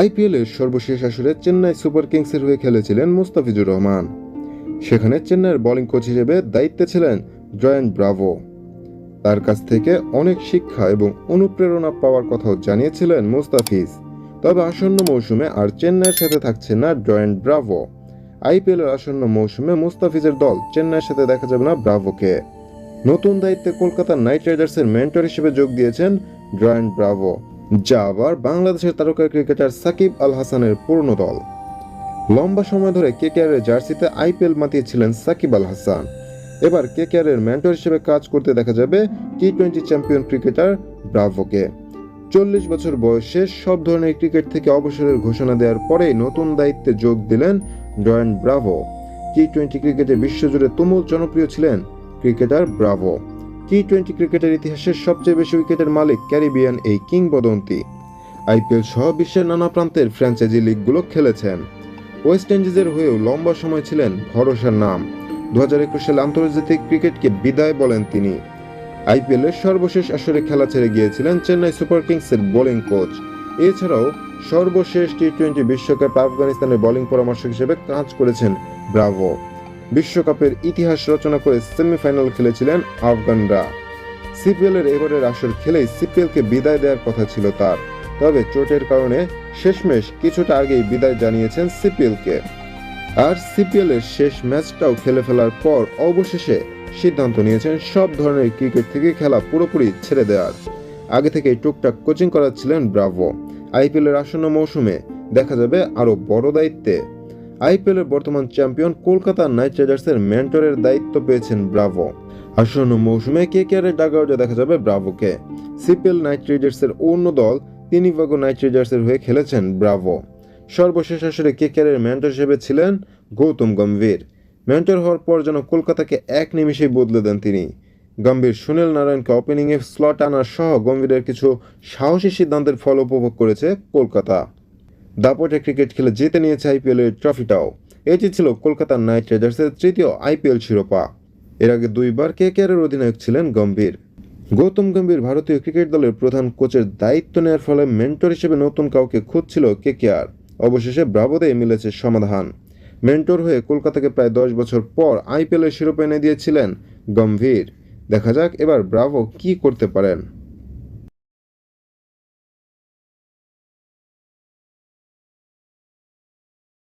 আইপিএলের সর্বশেষ আসরে চেন্নাই সুপার কিংসের হয়ে খেলেছিলেন মুস্তাফিজুর রহমান। সেখানে চেন্নাইয়ের বোলিং কোচ হিসেবে দায়িত্বে ছিলেন জয়েন্ট ব্রাভো। তার কাছ থেকে অনেক শিক্ষা এবং অনুপ্রেরণা পাওয়ার কথাও জানিয়েছিলেন মুস্তাফিজ। তবে আসন্ন মৌসুমে আর চেন্নাইয়ের সাথে থাকছে না জয়েন্ট ব্রাভো। আইপিএলের আসন্ন মৌসুমে মুস্তাফিজের দল চেন্নাইয়ের সাথে দেখা যাবে না ব্রাভোকে। নতুন দায়িত্বে কলকাতা নাইট রাইডার্সের মেন্টর হিসেবে যোগ দিয়েছেন জয়েন্ট ব্রাভো। যা আবার বাংলাদেশের তারকা ক্রিকেটার সাকিব আল হাসানের পূর্ণ দল। লম্বা সময় ধরে কেকেআরের জার্সিতে আইপিএল মাতিয়েছিলেন সাকিব আল হাসান। এবার কেকেআরের মেন্টর হিসেবে কাজ করতে দেখা যাবে টি টোয়েন্টি চ্যাম্পিয়ন ক্রিকেটার ব্রাভোকে। চল্লিশ বছর বয়সে সব ধরনের ক্রিকেট থেকে অবসরের ঘোষণা দেওয়ার পরেই নতুন দায়িত্বে যোগ দিলেন জয়েন্ট ব্রাভো। টি টোয়েন্টি ক্রিকেটে বিশ্বজুড়ে তুমুল জনপ্রিয় ছিলেন ক্রিকেটার ব্রাভো। টি টোয়েন্টি ক্রিকেটের ইতিহাসে সবচেয়ে বেশি উইকেটের মালিক ক্যারিবিয়ান এই কিংবদন্তি। আইপিএল সহ বিশ্বের নানা প্রান্তের ফ্র্যাঞ্চাইজি লিগগুলো খেলেছেন। ওয়েস্ট ইন্ডিজের হয়েও লম্বা সময় ছিলেন ভরসার নাম। দু হাজার একুশ সালে আন্তর্জাতিক ক্রিকেটকে বিদায় বলেন তিনি। আইপিএলের সর্বশেষ আসরে খেলা ছেড়ে গিয়েছিলেন চেন্নাই সুপার কিংসের বোলিং কোচ। এছাড়াও সর্বশেষ টি টোয়েন্টি বিশ্বকাপ আফগানিস্তানের বোলিং পরামর্শক হিসেবে কাজ করেছেন ব্রাভো। বিশ্বকাপের ইতিহাস রচনা করে সেমিফাইনাল খেলেছিলেন আফগানরা। সিপিএল এর এবারের আসর খেলেই সিপিএলকে বিদায় দেওয়ার কথা ছিল তার। তবে চোটের কারণে শেষমেশ কিছুটা আগেই বিদায় জানিয়েছেন সিপিএলকে। আর সিপিএল এর শেষ ম্যাচটাও খেলে ফেলার পর অবশেষে সিদ্ধান্ত নিয়েছেন সব ধরনের ক্রিকেট থেকে খেলা পুরোপুরি ছেড়ে দেওয়ার। আগে থেকেই টুকটাক কোচিং করাচ্ছিলেন ব্রাভো। আইপিএল এর আসন্ন মৌসুমে দেখা যাবে আরও বড় দায়িত্বে আইপিএল এর বর্তমান চ্যাম্পিয়ন কলকাতা নাইট রাইডার্সের মেন্টরের দায়িত্ব পেয়েছেন ব্রাভো। আসন্ন মৌসুমে কে কে আর ডাগাউটে দেখা যাবে ব্রাভোকে। সিপিএল নাইট রাইডার্সের অন্য দল তিনি ভাগো নাইট রাইডার্সের হয়ে খেলেছেন ব্রাভো। সর্বশেষ আসরে কে কে এর মেন্টর হিসেবে ছিলেন গৌতম গম্ভীর। মেন্টর হওয়ার পর যেন কলকাতাকে এক নিমিষেই বদলে দেন তিনি। গম্ভীর সুনীল নারায়ণকে ওপেনিংয়ে স্লট আনার সহ গম্ভীরের কিছু সাহসী সিদ্ধান্তের ফল উপভোগ করেছে কলকাতা। দাপটে ক্রিকেট খেলে জিতে নিয়েছে আইপিএল এর ট্রফিটাও। এটি ছিল কলকাতা নাইট রাইডার্সের তৃতীয় আইপিএল শিরোপা। এর আগে দুইবার কে কেয়ারের অধিনায়ক ছিলেন গম্ভীর। গৌতম গম্ভীর ভারতীয় ক্রিকেট দলের প্রধান কোচের দায়িত্ব নেওয়ার ফলে মেন্টর হিসেবে নতুন কাউকে খুঁজছিল কে কেয়ার অবশেষে ব্রাভোতে মিলেছে সমাধান। মেন্টর হয়ে কলকাতাকে প্রায় দশ বছর পর আইপিএলের শিরোপা এনে দিয়েছিলেন গম্ভীর। দেখা যাক এবার ব্রাভো কি করতে পারেন।